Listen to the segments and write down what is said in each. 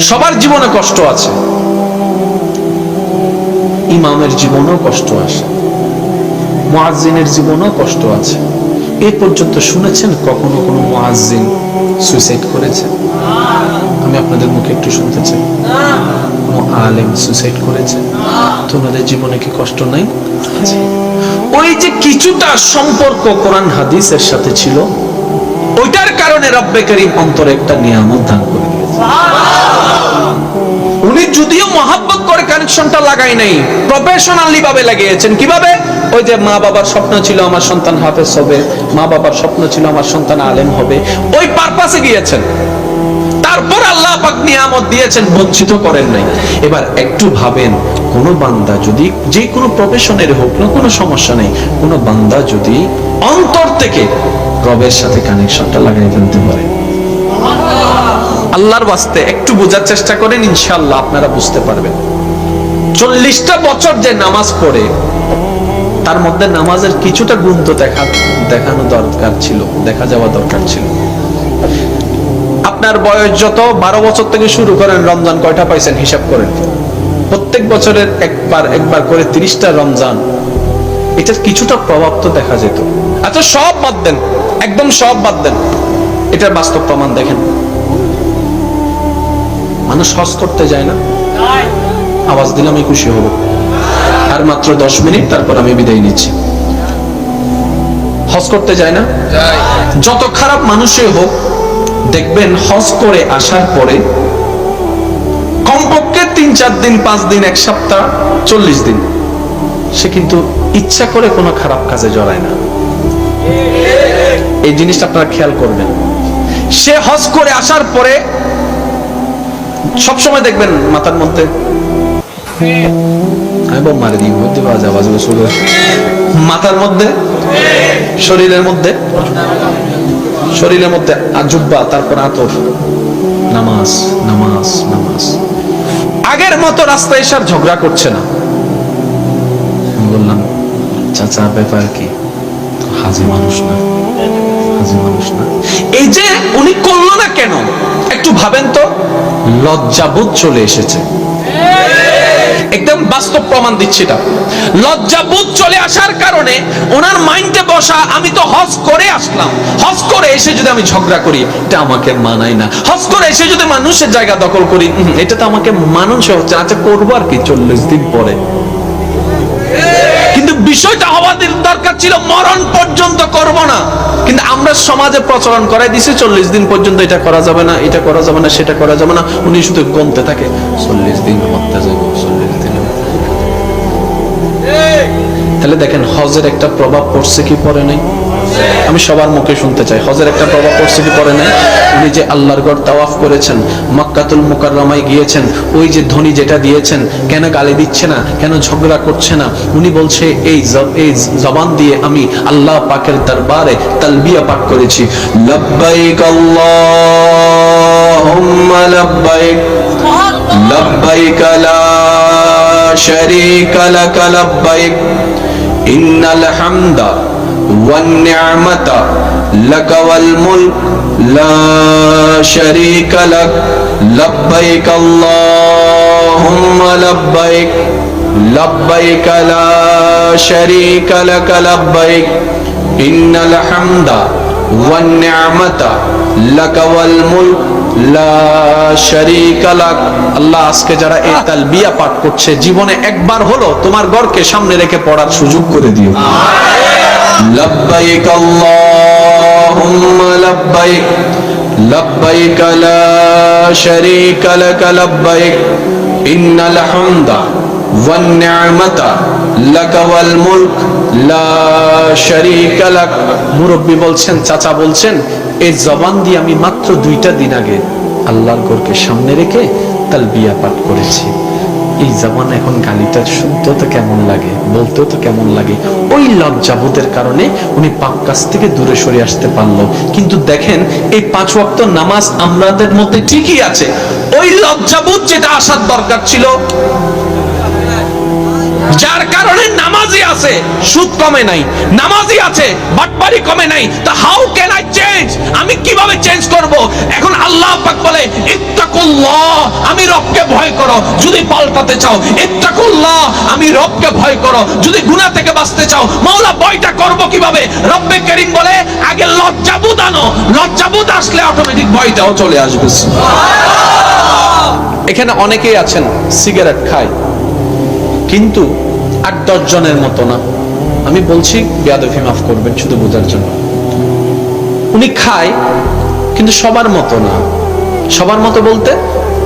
সবার জীবনে কষ্ট আছে। ইমামের জীবনেও কষ্ট আসে। মুয়াজ্জিনের জীবনেও কষ্ট আছে। এই পর্যন্ত শুনেছেন কখনো কোনো মুয়াজ্জিন সুইসাইড করেছে? আমি আপনাদের মুখে একটু শুনতে চাই। কোনো আলেম সুইসাইড করেছে? তো ওনাদের জীবনে কি কষ্ট নাই? ওই যে কিছুটা সম্পর্ক কোরআন হাদিসের সাথে ছিল, ওইটার কারণে রব্বে করিম অন্তরে একটা নিয়ামত দান করে উনি যদিও মহাব্বত করে কানেকশনটা লাগাই নাই প্রফেশনালি ভাবে লাগিয়েছেন। কীভাবে? ওই যে মা বাবার স্বপ্ন ছিল আমার সন্তান হাফেজ হবে, মা বাবার স্বপ্ন ছিল আমার সন্তান আলেম হবে, ওই পারপাসে গিয়েছেন। তারপর আল্লাহ পাক নিয়ামত দিয়েছেন, বঞ্চিত করেন নাই। এবার একটু ভাবেন, কোন বান্দা যদি, যে কোনো প্রফেশনের হোক না কোনো সমস্যা নেই, কোন বান্দা যদি অন্তর থেকে রবের সাথে কানেকশনটা লাগাই ফেলতে পারে। আল্লাহর বাস্তে একটু বোঝার চেষ্টা করেন, ইনশাআল্লাহ আপনারা বুঝতে পারবেন। চল্লিশটা বছর যে নামাজ পড়ে, তার মধ্যে নামাজের কিছুটা গুণ তো দেখা, দেখানো দরকার ছিল, দেখা যাওয়া দরকার ছিল। আপনার বয়স যত, বারো বছর থেকে শুরু করেন, রমজান কয়টা পাইছেন হিসাব করেন? প্রত্যেক বছরের একবার একবার করে তিরিশটা রমজান। এটার কিছুটা প্রভাব তো দেখা যেত। আচ্ছা সব বাদ দেন, একদম সব বাদ দেন। এটার বাস্তব প্রমাণ দেখেন। মানুষ হজ করতে যায় না। আওয়াজ দিলে আমি খুশি হব। আর মাত্র দশ মিনিট, তারপর আমি বিদায় নিচ্ছি। হজ করতে যায় না? যত খারাপ মানুষই হোক, দেখবেন হজ করে আসার পরে কমপক্ষে তিন, চার দিন, পাঁচ দিন, এক সপ্তাহ, চল্লিশ দিন, সে কিন্তু ইচ্ছা করে কোনো খারাপ কাজে জড়ায় না। এই জিনিসটা আপনারা খেয়াল করবেন। সে হজ করে আসার পরে সবসময় দেখবেন মাথার মধ্যে। মাথার মধ্যে শরীরের মধ্যে শরীরের মধ্যে আজুব্বা তারপর আতর। নামাজ নামাজ নামাজ। আগের মতো রাস্তায় এসে আর ঝগড়া করছে না। বললাম চাচা ব্যাপার কি? হাজি মানুষ না। এই যে উনি করল না কেন? একটু ভাবেন তো। লজ্জাবোধ চলে এসেছে। একদম বাস্তব প্রমাণ দিচ্ছি এটা। লজ্জাবোধ চলে আসার কারণে ওনার মাইন্ডে বসা আমি তো হজ করে আসলাম। হজ করে এসে যদি আমি ঝগড়া করি, এটা আমাকে মানায় না। হজ করে এসে যদি মানুষের জায়গা দখল করি এটা তো আমাকে মানুষ হচ্ছে আচ্ছা করব আর কি চল্লিশ দিন পরে। বিষয়টা আমাদের দরকার ছিল মরণ পর্যন্ত করব না। কিন্তু আমরা সমাজে প্রচলন করাই দিছি চল্লিশ দিন পর্যন্ত এটা করা যাবে না এটা করা যাবে না সেটা করা যাবে না। উনি শুধু গমতে থাকে চল্লিশ দিন হত্যা যাবে চল্লিশ দিন তাহলে দেখেন হজের একটা প্রভাব পড়ছে কি পরে নাই? আমি সবার মুখে শুনতে চাই। হজের একটা প্রভাব পড়ছে কি পরে নাই? উনি যে আল্লাহর গড় তাওয়াফ করেছেন, মক্কাতুল মুকাররমায় গিয়েছেন, ওই যে ধনী যেটা দিয়েছেন, কেন গালি দিচ্ছে না, কেন ঝগড়া করছে না? উনি বলছে, এই এই জবান দিয়ে আমি আল্লাহ পাকের দরবারে তালবিয়া পাঠ করেছি। লব্বাইক আল্লাহুম্মা লব্বাইক লব্বাইক লা শারীকা লাক লব্বাইক, ইন্নাল হামদা والنعمة لك والملك لا شريك لك لبيك اللهم لبيك لبيك لا شريك لك لبيك إن الحمد والنعمة لك والملك লা শারীকা লাক আল্লাহ আজকে যারা এই তালবিয়া পাঠ করছে জীবনে একবার হলো তোমার ঘরকে সামনে রেখে পড়ার সুযোগ করে দিও লব্বাইক আল্লাহুম্মা লব্বাইক লব্বাইক লা শারীকা লাক লব্বাইক ইন্নাল হামদা ওয়ান নি'মাতা লাক ওয়াল মুলক লা শারীকা বলছেন, চাচা বলছেন, এই জবান দিয়ে আমি মাত্র দুইটা দিন আগে আল্লাহর ঘরকে সামনে রেখে তালবিয়া পাঠ করেছি। এই জামান এখন গালিটা শুনতেও তো কেমন লাগে, বলতেও তো কেমন লাগে। ওই লজ্জাবোধের কারণে উনি পাপ কাছ থেকে দূরে সরে আসতে পারল। কিন্তু দেখেন, এই পাঁচ ওয়াক্ত নামাজ আমাদের মধ্যে ঠিকই আছে। ওই লজ্জাবোধ যেটা আসার দরকার ছিল যার কারণে নামাজি আছে সুদ কমে নাই। নামাজি আছে বাটবাড়ি কমে নাই। তা হাউ ক্যান আই চেঞ্জ আমি কীভাবে চেঞ্জ করব? এখন আল্লাহ পাক বলে ইত্তাকুল্লাহ আমি রবকে ভয় করো। যদি পাল্টাতে চাও ইত্তাকুল্লাহ আমি রবকে ভয় করো। যদি গুনাহ থেকে বাঁচতে চাও মাওলা ভয়টা করব কীভাবে? রব্বে করিম বলে আগে লজ্জাবোধ আনো। লজ্জাবোধ আসলে অটোমেটিক ভয়টাও চলে আসবে। এখানে অনেকেই আছেন সিগারেট খায়। কিন্তু আট দশ জনের মতো না। আমি বলছি বেয়াদফি মাফ করবেন, শুধু বোঝার জন্য। উনি খায়, কিন্তু সবার মতো না। সবার মতো বলতে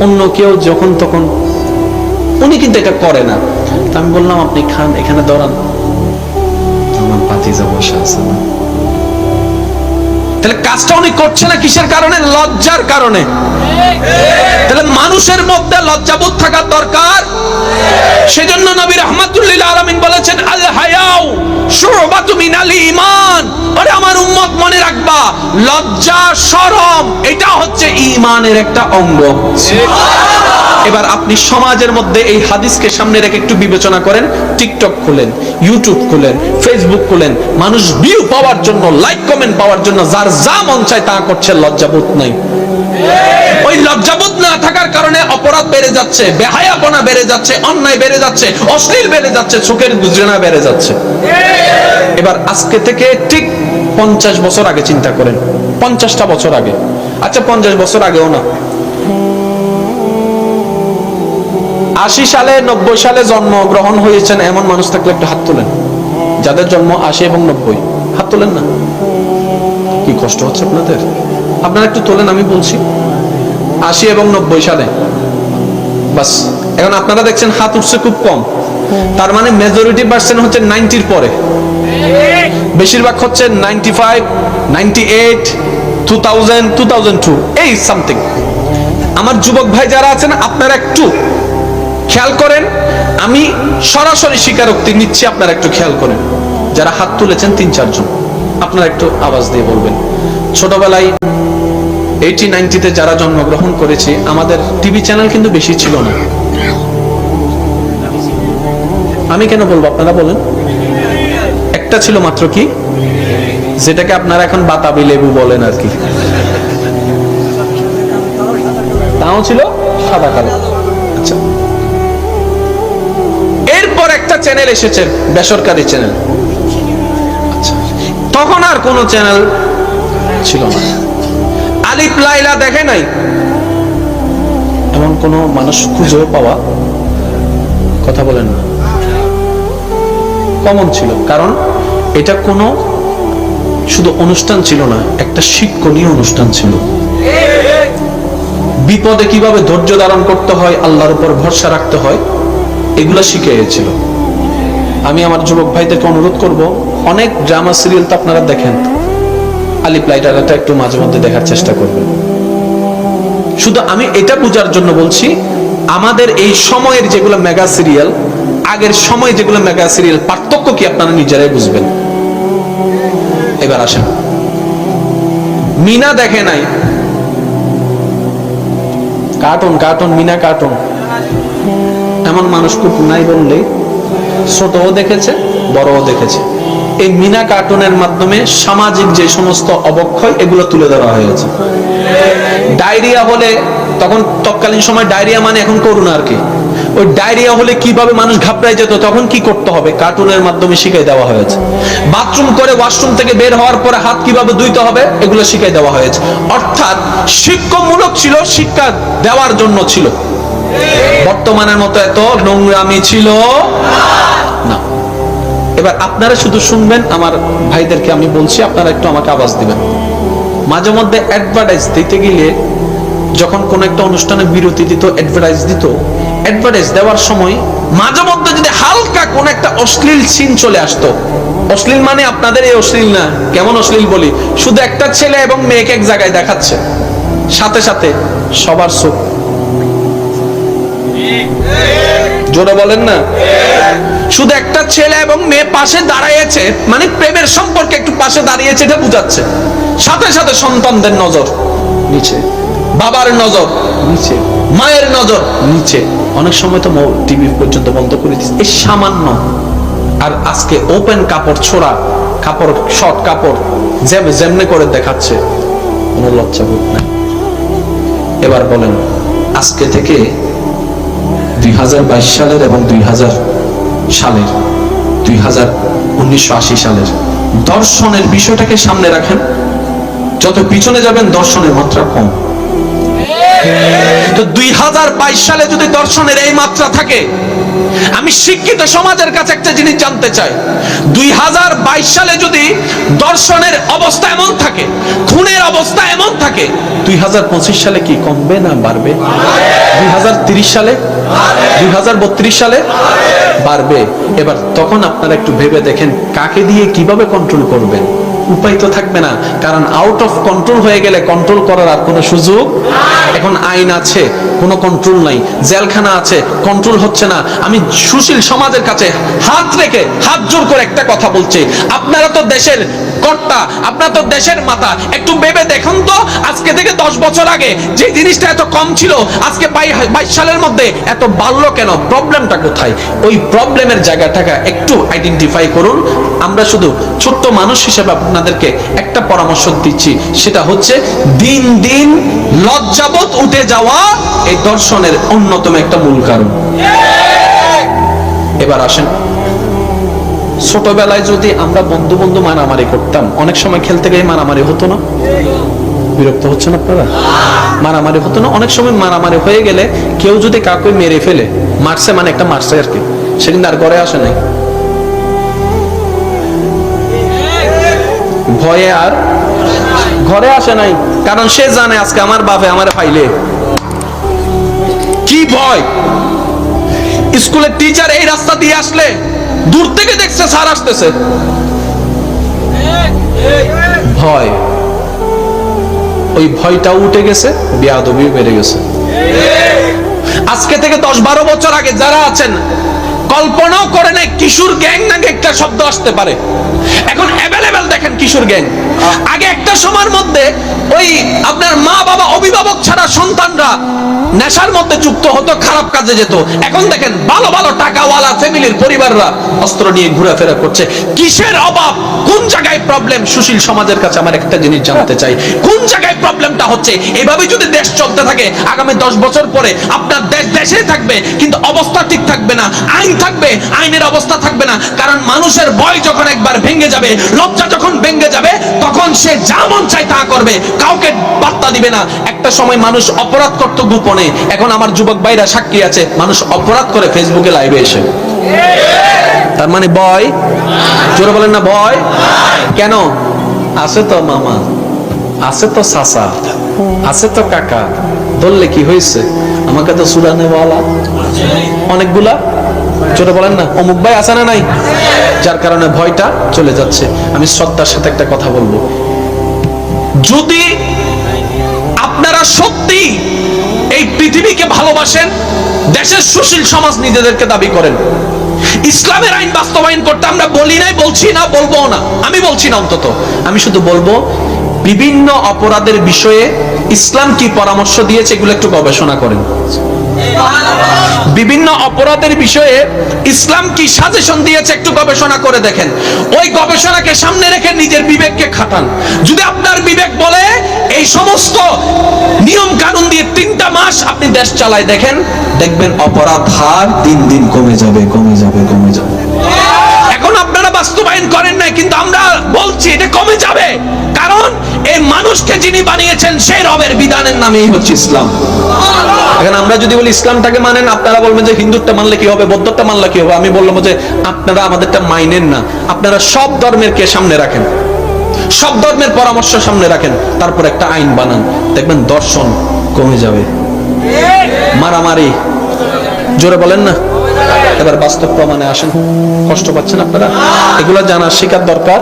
অন্য কেউ যখন তখন উনি কিন্তু এটা করে না। আমি বললাম, আপনি খান, এখানে দাঁড়ান। আমার পাতিজা বসে আছে। না কাজটা উনি করছে না কিসের কারণে? লজ্জার কারণে। তাহলে মানুষের মধ্যে লজ্জাবোধ থাকার দরকার। সেজন্য নবী রহমাতুল্লিল আলমিন বলেছেন, আল হায়াউ শুরবাতু মিনাল ঈমান। আরে আমার উম্মত মনে রাখবা, লজ্জা শরম এটা হচ্ছে ইমানের একটা অঙ্গ। এবার আপনি সমাজের মধ্যে এই হাদিসকে সামনে রেখে একটু বিবেচনা করেন, টিকটক খুলেন, ইউটিউব খুলেন, ফেসবুক খুলেন, মানুষ ভিউ পাওয়ার জন্য লাইক কমেন্ট পাওয়ার জন্য, যার যা মন চায় তা করছে, লজ্জাবোধ নাই। ওই লজ্জাবোধ না থাকার কারণে অপরাধ বেড়ে যাচ্ছে, বেহায়াপনা বেড়ে যাচ্ছে, অন্যায় বেড়ে যাচ্ছে, অশ্লীল বেড়ে যাচ্ছে চোখের গুজরানা বেড়ে যাচ্ছে। এবার আজকে থেকে ঠিক পঞ্চাশ বছর আগে চিন্তা করেন, পঞ্চাশটা বছর আগে। আচ্ছা পঞ্চাশ বছর আগেও না। আশি সালে, নব্বই সালে জন্মগ্রহণ হয়েছেন এমন মানুষ থাকলে একটু হাত তোলেন। যাদের জন্ম আশি এবং নব্বই, হাত তোলেন না। কি কষ্ট হচ্ছে আপনাদের? আপনারা একটু তোলেন, আমি বলছি। আশি এবং নব্বই সালে। বাস এখন আপনারা দেখছেন হাত উঠছে খুব কম। তার মানে মেজরিটি পার্সেন্ট হচ্ছে নাইনটির পরে। বেশিরভাগ হচ্ছে ninety five ninety eight two thousand two thousand two এই সামথিং আমার যুবক ভাই যারা আছেন আপনারা একটু খেয়াল করেন আমি সরাসরি স্বীকারোক্তি নিচ্ছি আপনারা একটু খেয়াল করেন। যারা হাত তুলেছেন তিন চারজন আপনারা একটু আওয়াজ দিয়ে বলবেন। ছোটবেলায় এইটি নাইনটিতে যারা জন্মগ্রহণ করেছে, আমাদের টিভি চ্যানেল কিন্তু বেশি ছিল না। আমি কেন বলব, আপনারা বলেন। একটা ছিল মাত্র কি? যেটাকে আপনারা এখন বাতাবি লেবু বলেন আর কি। তাও ছিল সাদা কালো। আচ্ছা। এরপর একটা চ্যানেল এসেছে, বেসরকারি চ্যানেল। আচ্ছা। তখন আর কোনো চ্যানেল ছিল না। আলিফ লাইলা দেখে নাই? এমন কোন মানুষ খুঁজেও পাওয়া কথা বলেন না। কমন ছিল, কারণ এটা কোনো শুধু অনুষ্ঠান ছিল না, একটা শিক্ষণীয় অনুষ্ঠান ছিল। বিপদে কীভাবে ধৈর্য ধারণ করতে হয়, আল্লাহর উপর ভরসা রাখতে হয়, এগুলো শিখিয়েছিল আমি আমার যুবক ভাইদেরকে অনুরোধ করব, অনেক ড্রামা সিরিয়াল তো আপনারা দেখেন। আলিপ লাইটারটা একটু মাঝে মধ্যে দেখার চেষ্টা করবেন। শুধু আমি এটা বোঝার জন্য বলছি, আমাদের এই সময়ের যেগুলো মেগা সিরিয়াল আগের সময় যেগুলো মেগা সিরিয়াল পার্থক্য কি আপনারা নিজেরাই বুঝবেন। এবার আসেন। মিনা দেখে নাই। Cartoon cartoon, Meena cartoon. এমন মানুষ খুব নাই বললেই। ছোটও দেখেছে, বড়ও দেখেছে। এই মিনা কার্টুনের মাধ্যমে সামাজিক যে সমস্ত অবক্ষয়, এগুলো তুলে ধরা হয়েছে। ডায়রিয়া হলে তখন তৎকালীন সময় ডায়রিয়া মানে এখন করুন আর কি। ওই ডায়রিয়া হলে কীভাবে মানুষ ঘাবড়ায় যেত, তখন কি করতে হবে? কার্টুনের মাধ্যমে শিখাই দেওয়া হয়েছে। বাথরুম করে ওয়াশরুম থেকে বের হওয়ার পরে হাত কীভাবে ধুইতে হবে, এগুলো শিখাই দেওয়া হয়েছে। অর্থাৎ শিক্ষামূলক ছিল, শিক্ষা দেওয়ার জন্য ছিল। বর্তমানের মতো এত নোংরামি ছিল না। এবার আপনারা শুধু শুনবেন, আমার ভাইদেরকে আমি বলছি, আপনারা একটু আমাকে আওয়াজ দিবেন। মাঝে মধ্যে অ্যাডভার্টাইজ দিতে গেলে, যখন কোন একটা অনুষ্ঠানে বিরতি দিত অ্যাডভার্টাইজ দিত অ্যাডভার্টাইজ দেওয়ার সময় মাঝে মধ্যে যদি হালকা কোন একটা অশ্লীল সিন চলে আসতো। অশ্লীল মানে আপনাদের এই অশ্লীল না, কেমন অশ্লীল বলি? শুধু একটা ছেলে এবং মেয়েকে এক জায়গায় দেখাচ্ছে। সাথে সাথে সবার চোখ। জোরে বলেন না। শুধু একটা ছেলে এবং মেয়ে পাশে দাঁড়াইছে মানে প্রেমের সম্পর্কে একটু পাশে দাঁড়িয়েছে, এটা বুঝাচ্ছে। সাথে সাথে সন্তানদের নজর, নিচে। বাবার নজর, নিচে। মায়ের নজর, নিচে। অনেক সময় তো টিভি পর্যন্ত বন্ধ করে দিচ্ছে এই সামান্য। আর আজকে ওপেন কাপড়, ছোড়া কাপড় শর্ট কাপড়, যেম- যেমনে করে দেখাচ্ছে, কোনো লজ্জা বোধ নাই। এবার বলেন, আজকে থেকে দুই হাজার বাইশ সালের এবং দুই হাজার সালের, দুই সালের। দর্শনের বিষয়টাকে সামনে রাখেন। যত পিছনে যাবেন, দর্শনের মাত্রা কম। তো দুই সালে যদি দর্শনের এই মাত্রা থাকে, আমি শিক্ষিত সমাজের কাছে একটা জিনিস জানতে চাই। দুই সালে যদি দর্শনের অবস্থা এমন থাকে, খুনের অবস্থা এমন থাকে, দুই হাজার পঁচিশ সালে কি কমবে না বাড়বে? দুই সালে? দুই হাজার বত্রিশ সালে? বাড়বে। এবার তখন আপনারা একটু ভেবে দেখেন, কাকে দিয়ে কীভাবে কন্ট্রোল করবেন? উপায় তো থাকবে না। কারণ আউট অফ কন্ট্রোল হয়ে গেলে কন্ট্রোল করার আর কোনো সুযোগ এখন আইন আছে, কোনো কন্ট্রোল নাই। জেলখানা আছে কন্ট্রোল হচ্ছে না। আমি সুশীল সমাজের কাছে হাত রেখে হাত জোর করে একটা কথা বলছি। আপনারা তো দেশের কর্তা, আপনারা তো দেশের মাতা। একটু ভেবে দেখুন তো, আজকে থেকে দশ বছর আগে যে জিনিসটা এত কম ছিল, আজকে বাইশ সালের মধ্যে এত বাড়লো কেন? প্রবলেমটা কোথায়? ওই প্রবলেমের জায়গাটাকে একটু আইডেন্টিফাই করুন। আমরা শুধু ছোট্ট মানুষ হিসেবে আপনাদেরকে একটা পরামর্শ দিচ্ছি। সেটা হচ্ছে দিন দিন লজ্জাবোধ উঠে যাওয়া এই দর্শনের অন্যতম একটা মূল কারণ। এবার আসেন। ছোটবেলায় যদি আমরা বন্ধু বন্ধু মারামারি করতাম, অনেক সময় খেলতে গিয়ে মারামারি হতো না? বিরক্ত হচ্ছেন আপনারা? মারামারি হতো না? অনেক সময় মারামারি হয়ে গেলে কেউ যদি কাউকে মেরে ফেলে, মারছে মানে একটা মারছে আর কি। সে কিন্তু আর ঘরে আসে নাই। ভয়ে আর ঘরে আসে নাই। কারণ সে জানে আজকে আমার বাপে আমার ফাইলে কি ভয়? স্কুলের টিচার এই রাস্তা দিয়ে আসলে দূর থেকে দেখছে, স্যার আসতেছে। ভয়। ওই ভয়টা উঠে গেছে, বিয়াদবি বেড়ে গেছে। আজকে থেকে দশ বারো বছর আগে যারা আছেন, কল্পনাও করে নাই, কিশোর গ্যাং নাকি একটা শব্দ আসতে পারে। এখন কিশোর গ্যাং। আগে একটা সময়ের মধ্যে ওই আপনার মা বাবা অভিভাবক ছাড়া সন্তানরা নেশার মধ্যে যুক্ত হতো খারাপ কাজে যেত। এখন দেখেন ভালো ভালো টাকাওয়ালা ফ্যামিলির পরিবাররা অস্ত্র নিয়ে ঘোরাফেরা করছে। কিসের অভাব? কোন জায়গায় প্রবলেম সুশীল সমাজের কাছে আমার একটা জিনিস জানতে চাই। কোন জায়গায় প্রবলেমটা হচ্ছে? এভাবে যদি দেশ চলতে থাকে আগামী দশ বছর পরে আপনার দেশ দেশেই থাকবে কিন্তু অবস্থা ঠিক থাকবে না আইন থাকবে আইনের অবস্থা থাকবে না কারণ মানুষের ভয় যখন একবার ভেঙে যাবে লজ্জা যখন ভেঙে যাবে, তখন সে যা মন চায় তা করবে। কাউকে বার্তা দিবে না। একটা সময় মানুষ অপরাধ করত গোপনে। এখন আমার যুবক ভাইরা সাক্ষী আছে, মানুষ অপরাধ করে ফেসবুকে লাইভে এসে। তার মানে ভয়? জোরে বলেন না, ভয়? কেন? আছে তো মামা, আছে তো সাসা আছে তো কাকা। ধরলে কি হয়েছে? আমাকে তো সুরানে বলা অনেকগুলা? জোরে বলেন না, অমুক ভাই আছে না নাই? যার কারণে ভয়টা চলে যাচ্ছে। আমি শ্রদ্ধার সাথে একটা কথা বলব। যদি আপনারা সত্যি এই পৃথিবীকে ভালোবাসেন, দেশের সুশীল সমাজ নিজেদেরকে দাবি করেন। ইসলামের আইন বাস্তবায়ন করতে আমরা বলি নাই, বলছি না, বলব না। আমি বলছি না অন্তত। আমি শুধু বলব, বিভিন্ন অপরাধের বিষয়ে ইসলাম কি পরামর্শ দিয়েছে, এগুলো একটু গবেষণা করেন। বিভিন্ন অপরাধের বিষয়ে ইসলাম কি সাজেশন দিয়েছে একটু গবেষণা করে দেখেন। ওই গবেষণাকে সামনে রেখে নিজের বিবেককে খাটান। যদি আপনার বিবেক বলে, এই সমস্ত নিয়ম কানুন দিয়ে তিনটা মাস আপনি দেশ চালায় দেখেন, দেখবেন অপরাধ হার দিন দিন কমে যাবে কমে যাবে আপনারা বাস্তবায়ন করেন নাই, কিন্তু আমরা বলছি এটা কমে যাবে। কারণ এই মানুষকে যিনি বানিয়েছেন, সেই রবের বিধানের নামেই হচ্ছে ইসলাম। এখন আমরা যদি বলি ইসলামটাকে মানেন, আপনারা বলবেন যে হিন্দুত্বটা মানলে কি হবে বৌদ্ধটা মানলে কি হবে? আমি বললাম যে আপনারা আমাদেরটা মাইনেন না। আপনারা সব ধর্মের কে সামনে রাখেন। সব ধর্মের পরামর্শ সামনে রাখেন। তারপর একটা আইন বানান। দেখবেন দর্শন কমে যাবে। মারামারি। জোরে বলেন না? এবার বাস্তব প্রমাণে আসেন। কষ্ট পাচ্ছেন আপনারা? এগুলো জানার শেখার দরকার।